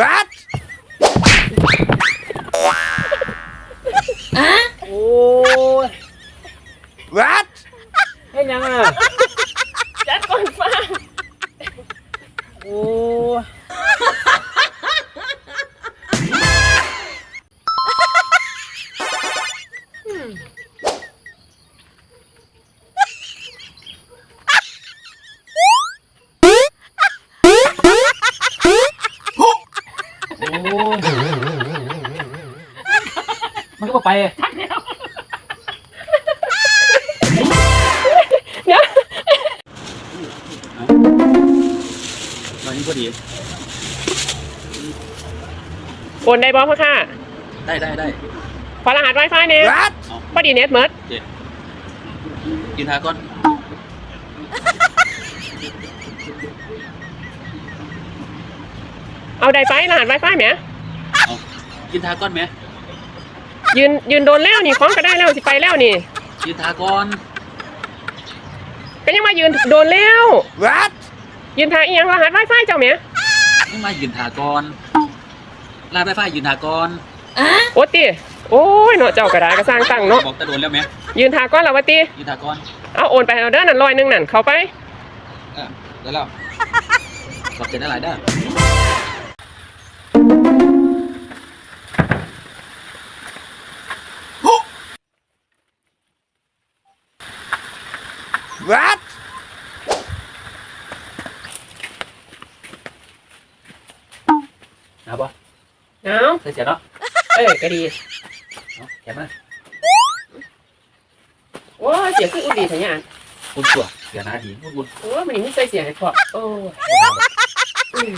What โอ้ย What เฮ็ดหยังอะจัดก่อนฟ้าโอ้ย ไปเดี๋ยวตอนนี้พอดี โอนได้บอพ่อค่ะได้ได้ได้ขอรหัส Wi-Fi เนี่ย What พอดีเน็ตเมิดเจ็ดกินทาก้อนเอาได้ไปรหัส Wi-Fi ไหมเอากินทาก้อนไหม ยืนยืนโดนแล้วนี่คล้องก็ได้แล้วสิไปแล้วนี่กินทาก้อนก็ยังมายืนโดนแล้ว What ยืนทางอีหยังรหัส Wi-Fi เจ้าไหมนี่มายืนทาก้อนลาดไฟฟ้ายืนทาก้อนโอ้ติโอ้ยเนาะเจ้ากระดาษกระสร้างตั้งเนาะบอกตะโดนแล้วไหมยืนทาก้อนแล้ววะติยืนทาก้อนเอาโอนไปเอาเด้อนั่นร้อยหนึงนั่นเข้าไปเออแล้วแล้วขอบใจได้หลายเด้อ What นะปะเอาใส่เสียเนาะเอ้ยก็ดีเอาแข็งมาโอ้ยเสียงคืออุดีสัญญาณคุณตัวเดี๋ยวนะดีคุณคุณโอ้ยมันนี่มีใส่เสียงให้พอโอ้ยอืม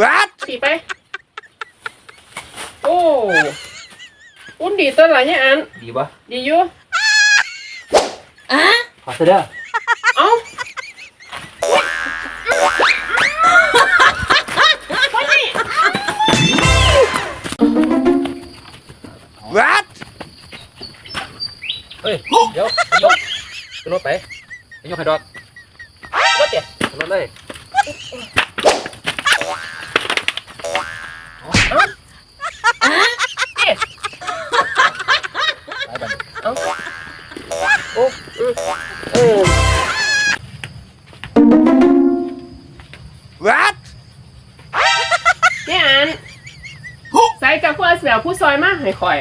What ดีไป โอ้อุ่นดีตัวละเนี่ยอันดีปะดีอยู่ขอเสยเด้อเอ้ What เฮ้ย เดี๋ยวไปยกขึ้นรถไปไปยกให้ดอกว่าเดี๋ยวขึ้นรถเลยเอ๊ะไปบัดนี้เอ้าโอ้อืมเออ What เนี่ยอันใส่กับพวกแบบผู้ซอยมากให้คอย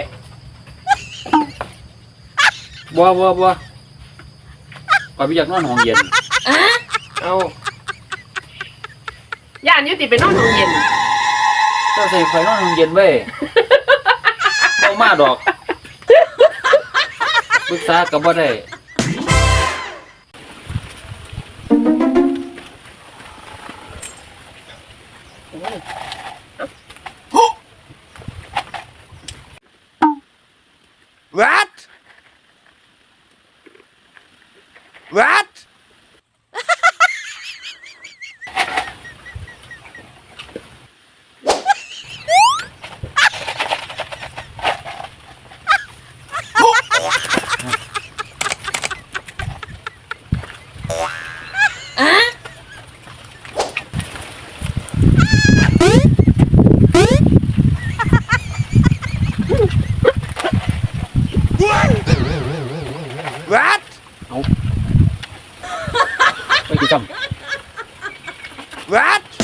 บัวบัวบัวก่อนไปอยากนอนห้องเย็น เอาย่านอยุติไปนอนโรงเย็นเจ้าใส่ไฟนอนห้องเย็นเว้ยเอามาดอกปรึกษากับบ่ได้ What? What? Nope. Wait, What?